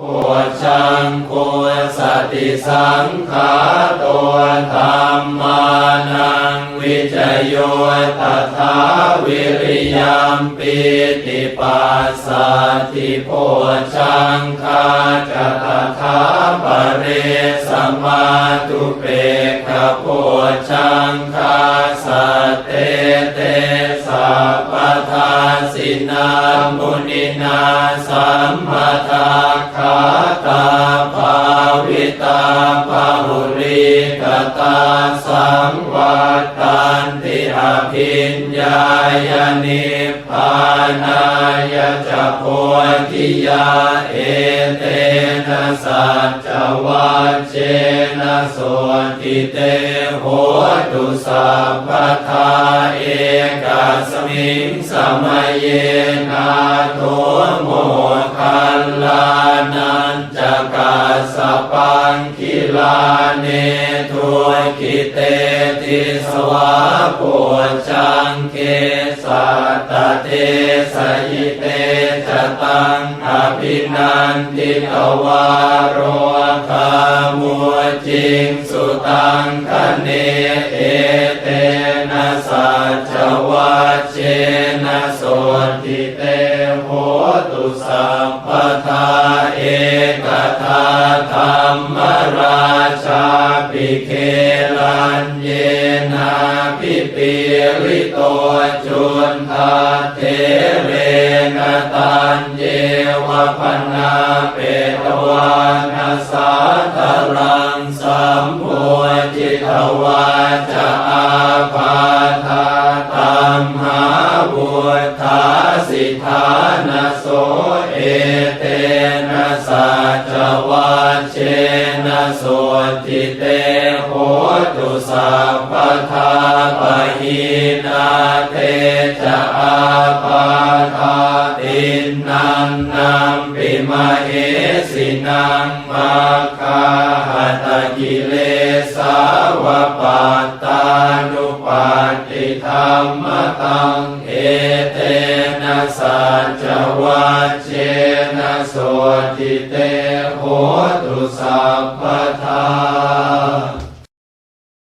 โอชังโคสติสังขาตัวธรรมานังวิจโยตถาวิริยมปิติปัสสะทิโพชังคาจตถาปเรสมาตุเปกขโพชังคาสัตเตเตสัพพทาสินามุนินาสัมมาทา สังวัตตันติอภิญญายนิพานายจะโพธิยาเอเตนะสัจวัชเชนะโสติเตโหตุสัพพทาเอกาสมิงสมัยเยนาโทโมคัลลานันจกา สปังคิลาเนทุกิเตติสวะโพชังเกสัตตเตสยิเตจตังอภินันติตวารโรคามุจิงสุตังคเนเอ สติเตโหตุสัพพทาเอกทาธรรมราชาปิเคลันเยนาพิปิริโตจุนทาเทเรนตันเยวพนาเปตวานาสาธรังสัมโพจิตวาจะอาปาทาตัมหาบุตธา สิทานโสเอเตนะสัจวัเชนะโสติเตโหตุสัพพทาปะหินาเตจะอาปาทาตินนังนัมปิมาเอสินังมาคาหัตกิเลสาวปัตตานุปัตติธรรมตัง เตนะสัจวัชเชนะโสติเตโหตุสัพพทา